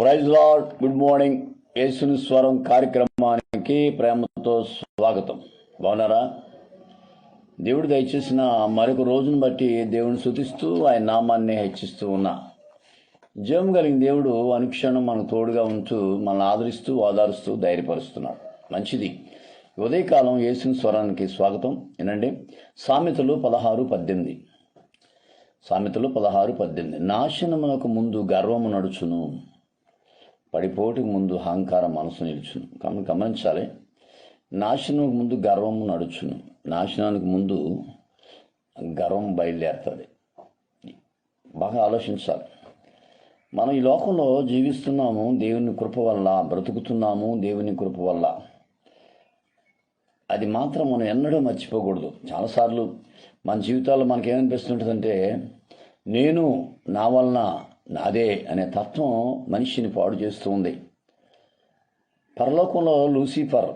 Praise lord good morning. యేసుని స్వరం కార్యక్రమానికి ప్రేమతో స్వాగతం. బాగున్నారా? దేవుడు దయచేసిన మరొక రోజును బట్టి దేవుని శుతిస్తూ ఆయన నామాన్ని హెచ్చిస్తూ ఉన్నా. జయం కలిగిన దేవుడు అనుక్షణం మనకు తోడుగా ఉంటూ మనల్ని ఆదరిస్తూ ఓదారుస్తూ ధైర్యపరుస్తున్నాడు. మంచిది. ఉదయకాలం యేసుని స్వరానికి స్వాగతం. వినండి. సామెతలు పదహారు పద్దెనిమిది. సామెతలు పదహారు పద్దెనిమిది. నాశనమునకు ముందు గర్వము నడుచును. పడిపోటుకు ముందు అహంకారం మనసు నిలుచును. కాబట్టి గమనించాలి. నాశనంకు ముందు గర్వము నడుచును. నాశనానికి ముందు గర్వం బయలుదేరుతుంది. బాగా ఆలోచించాలి. మనం ఈ లోకంలో జీవిస్తున్నాము దేవుని కృప వల్ల బ్రతుకుతున్నాము దేవుని కృప వల్ల. అది మాత్రం మనం ఎన్నడూ మర్చిపోకూడదు. చాలాసార్లు మన జీవితాల్లో మనకేమనిపిస్తుంటుందంటే నేను నా వలన నాదే అనే తత్వం మనిషిని పాడు చేస్తూ ఉంది. పరలోకంలో లూసిఫర్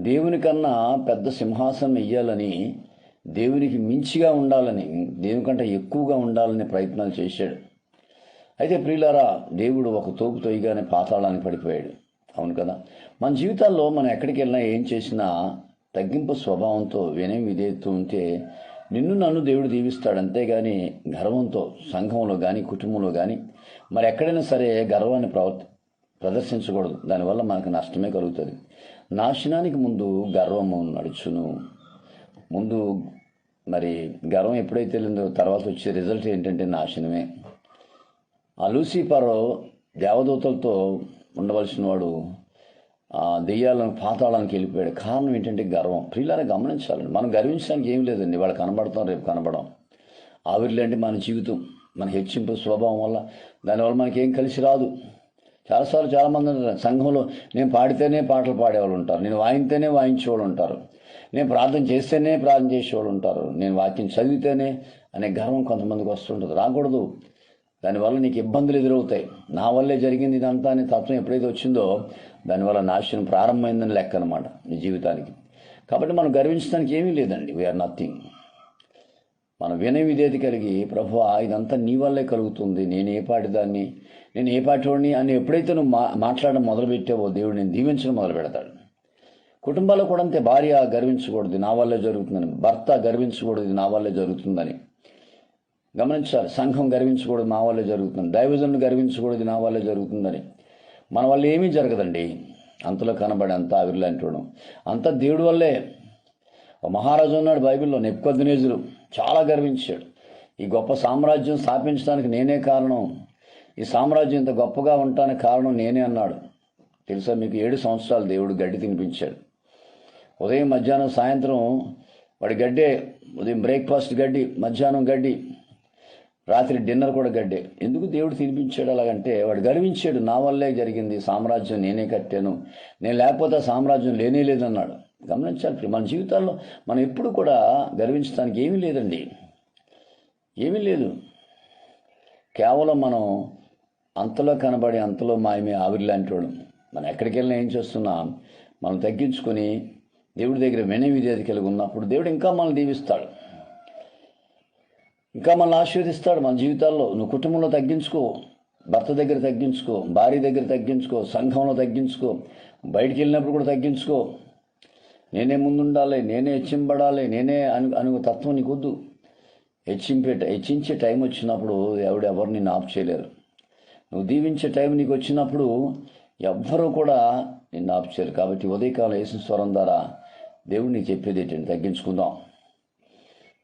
దేవుని కన్నా పెద్ద సింహాసనం వెయ్యాలని దేవునికి మించిగా ఉండాలని దేవుని కంటే ఎక్కువగా ఉండాలని ప్రయత్నాలు చేశాడు. అయితే ప్రియులారా దేవుడు ఒక తోపు తొయ్యగానే పాతాళానికి పడిపోయాడు. అవును కదా? మన జీవితాల్లో మనం ఎక్కడికి వెళ్ళినా ఏం చేసినా తగ్గింపు స్వభావంతో వినయం విధేయతూ ఉంటే నిన్ను నన్ను దేవుడు దీవిస్తాడు అంతేగాని గర్వంతో సంఘంలో కానీ కుటుంబంలో కానీ మరి ఎక్కడైనా సరే గర్వాన్ని ప్రవర్తి ప్రదర్శించకూడదు. దానివల్ల మనకు నష్టమే కలుగుతుంది. నాశనానికి ముందు గర్వము నడుచును. ముందు మరి గర్వం ఎప్పుడైతే వెళ్ళిందో తర్వాత వచ్చే రిజల్ట్ ఏంటంటే నాశనమే. ఆ లూసిఫర్ దేవదూతలతో ఉండవలసిన వాడు దెయ్యాలను పాతాళానికి వెళ్ళిపోయాడు. కారణం ఏంటంటే గర్వం. ప్రియులారా గమనించాలండి. మనం గర్వించడానికి ఏం లేదండి. వాళ్ళు కనబడతాం రేపు కనబడం. ఆవిర్లేంటి మన జీవితం మన హెచ్చింపు స్వభావం వల్ల దానివల్ల మనకి ఏం కలిసి రాదు. చాలాసార్లు చాలామంది ఉంటారు సంఘంలో నేను పాడితేనే పాటలు పాడేవాళ్ళు ఉంటారు. నేను వాయిస్తేనే వాయించేవాళ్ళు ఉంటారు. నేను ప్రార్థన చేస్తేనే ప్రార్థన చేసేవాళ్ళు ఉంటారు. నేను వాక్యం చదివితేనే అనే గర్వం కొంతమందికి వస్తుంటుంది. రాకూడదు. దానివల్ల నీకు ఇబ్బందులు ఎదురవుతాయి. నా వల్లే జరిగింది ఇదంతా అనే తత్వం ఎప్పుడైతే వచ్చిందో దానివల్ల నాశనం ప్రారంభమైందని లెక్క అనమాట నీ జీవితానికి. కాబట్టి మనం గర్వించడానికి ఏమీ లేదండి. వీఆర్ నథింగ్ మనం వినయ విధేయత కలిగి ప్రభు ఇదంతా నీ వల్లే కలుగుతుంది. నేను ఏ పాటి దాన్ని నేను ఏ పాటి వాడిని అని ఎప్పుడైతే నువ్వు మా మాట్లాడడం మొదలుపెట్టావో దేవుడు నేను దీవించడం మొదలు పెడతాడు కుటుంబాల్లో కూడా అంతే. భార్య గర్వించకూడదు నా వల్లే జరుగుతుందని. భర్త గర్వించకూడదు నా వల్లే జరుగుతుందని. గమనించాలి. సంఘం గర్వించకూడదు నా వల్లే జరుగుతుంది దైవజనులు గర్వించకూడదు నా వల్లే జరుగుతుందని. మన వల్ల ఏమీ జరగదండి. అంతలో కనబడి అంతా ఆవిర్లాంటి వాడు. అంతా దేవుడి వల్లే. మహారాజు ఉన్నాడు బైబిల్లో నెప్పుకొద్దునేజులు. చాలా గర్వించాడు. ఈ గొప్ప సామ్రాజ్యం స్థాపించడానికి నేనే కారణం. ఈ సామ్రాజ్యం ఇంత గొప్పగా ఉండటానికి కారణం నేనే అన్నాడు. తెలుసా మీకు? ఏడు సంవత్సరాలు దేవుడు గడ్డి తినిపించాడు. ఉదయం మధ్యాహ్నం సాయంత్రం వాడి గడ్డే ఉదయం బ్రేక్ఫాస్ట్ గడ్డి మధ్యాహ్నం గడ్డి. రాత్రి డిన్నర్ కూడా గడ్డే. ఎందుకు దేవుడు తినిపించాడు అలాగంటే వాడు గర్వించాడు నా వల్లే జరిగింది సామ్రాజ్యం నేనే కట్టాను. నేను లేకపోతే సామ్రాజ్యం లేనే లేదన్నాడు. గమనించాలి మన జీవితాల్లో మనం ఎప్పుడు కూడా గర్వించడానికి ఏమీ లేదండి. ఏమీ లేదు. కేవలం మనం అంతలో కనబడి అంతలో మాయమే ఆవిరిలాంటి వాడు. మనం ఎక్కడికి వెళ్ళినా ఏం చేస్తున్నాం మనం తగ్గించుకొని దేవుడి దగ్గర వినయ విధేది కలిగి ఉన్నప్పుడు దేవుడు ఇంకా మనల్ని దీవిస్తాడు. ఇంకా మనల్ని ఆశీర్వదిస్తాడు మన జీవితాల్లో. నువ్వు కుటుంబంలో తగ్గించుకో భర్త దగ్గర తగ్గించుకో భార్య దగ్గర తగ్గించుకో సంఘంలో తగ్గించుకో బయటికి వెళ్ళినప్పుడు కూడా తగ్గించుకో. నేనే ముందుండాలి నేనే హెచ్చింపడాలి నేనే అను అను తత్వం నీకు హెచ్చింపే హెచ్చించే టైం వచ్చినప్పుడు ఎవడు ఎవరు నిన్ను ఆఫ్ చేయలేరు. నువ్వు దీవించే టైం నీకు వచ్చినప్పుడు ఎవ్వరూ కూడా నిన్ను ఆఫ్ చేయరు. కాబట్టి ఉదయకాలం వేసిన స్వరం ద్వారా దేవుడు నీకు చెప్పేది ఏంటంటే తగ్గించుకుందాం.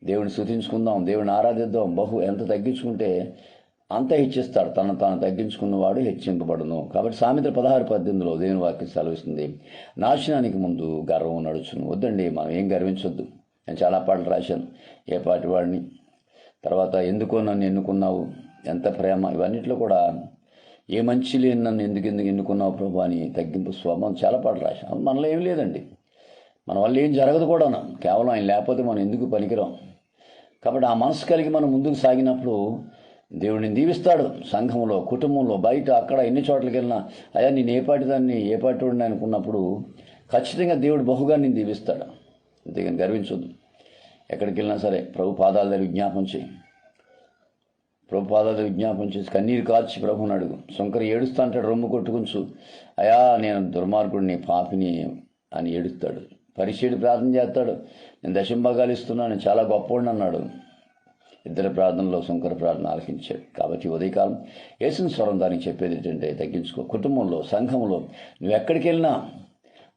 దేవుని శుతించుకుందాం దేవుని ఆరాధిద్దాం బహు ఎంత తగ్గించుకుంటే అంత హెచ్చిస్తాడు. తను తాను తగ్గించుకున్నవాడు హెచ్చింపబడును. కాబట్టి సామెత పదహారు పద్దెనిమిదిలో దేవుని వాక్యం సెలవిస్తుంది. నాశనానికి ముందు గర్వం నడుచును. వద్దండి మనం ఏం గర్వించొద్దు. నేను చాలా పాటలు రాశాను. ఏ పాటి వాడిని? తర్వాత ఎందుకో నన్ను ఎన్నుకున్నావు? ఎంత ప్రేమ? ఇవన్నిట్లో కూడా ఏ మంచి లేని నన్ను ఎందుకు ఎందుకు ఎన్నుకున్నావు ప్రభు అని తగ్గింపు స్వభావం చాలా పాటలు రాశాను. మనలో ఏం లేదండి. మన వల్ల ఏం జరగదు కూడా కేవలం ఆయన లేకపోతే మనం ఎందుకు పనికిరాం? కాబట్టి ఆ మనసు కలిగి మనం ముందుకు సాగినప్పుడు దేవుడిని దీవిస్తాడు. సంఘంలో కుటుంబంలో బయట అక్కడ ఎన్ని చోట్లకి వెళ్ళినా అయ్యా నేను ఏ పాటి దాన్ని ఏ పాటి వాడిని అనుకున్నప్పుడు ఖచ్చితంగా దేవుడు బహుగా నేను దీవిస్తాడు. అంతేగాని గర్వించొద్దు. ఎక్కడికి వెళ్ళినా సరే ప్రభు పాదాల దగ్గర విజ్ఞాపం చేయి. ప్రభుపాదాలు విజ్ఞాపం చేసి కన్నీరు కార్చి ప్రభుని అడుగు. శంకర్ ఏడుస్తా అంటాడు రొమ్ము కొట్టుకుంచు. అయా నేను దుర్మార్గుడిని పాపిని అని ఏడుస్తాడు. పరిచయుడు ప్రార్థన చేస్తాడు. నేను దశంభాగాలు ఇస్తున్నాను చాలా గొప్పవాడిని అన్నాడు. ఇద్దరు ప్రార్థనలో శంకర ప్రార్థన ఆలకించాడు. కాబట్టి ఉదయకాలం యేసుని స్వరం దానికి చెప్పేది ఏంటంటే తగ్గించుకో. కుటుంబంలో సంఘంలో నువ్వు ఎక్కడికి వెళ్ళినా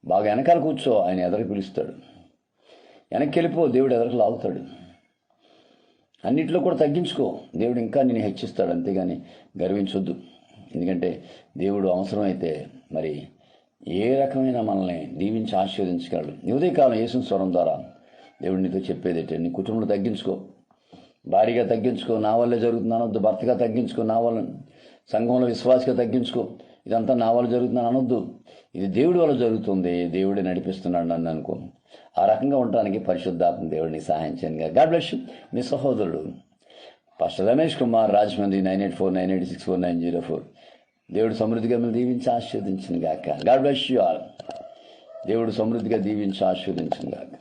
బాగా వెనకాల కూర్చో ఆయన ఎదరికి పిలుస్తాడు. వెనక్కి వెళ్ళిపో దేవుడు ఎదరికి లాగుతాడు. అన్నిట్లో కూడా తగ్గించుకో. దేవుడు ఇంకా నేను హెచ్చిస్తాడు. అంతేగాని గర్వించొద్దు. ఎందుకంటే దేవుడు అవసరమైతే మరి ఏ రకమైన మనల్ని దీవించి ఆశీర్వదించగలడు? నీ ఉదయకాలం యేసుని స్వరం ద్వారా దేవుడు నీతో చెప్పేది ఏంటంటే నీ కుటుంబంలో తగ్గించుకో. భారీగా తగ్గించుకో. నా వల్లే జరుగుతుంది వద్దు భర్తగా తగ్గించుకో. నా వల్ల సంఘంలో విశ్వాసగా తగ్గించుకో. ఇదంతా నా వల్ల జరుగుతుంది అనొద్దు. ఇది దేవుడి వల్ల జరుగుతుంది. దేవుడే నడిపిస్తున్నాడు నన్ను అనుకో. ఆ రకంగా ఉండడానికి పరిశుద్ధాత్మ దేవుడిని సహాయం చేయనుగా గాడ్ బ్లెస్ మీ సహోదరుడు. Pastor Ramesh Kumar Rajahmundry nine eight four nine eight six four nine zero four. దేవుడు సమృద్ధిగా మిమ్మల్ని దీవించి ఆశీర్వదించింది గాక. గాడ్ బ్లెస్ యూ ఆల్ దేవుడు సమృద్ధిగా దీవించి ఆశీర్వదించింది గాక.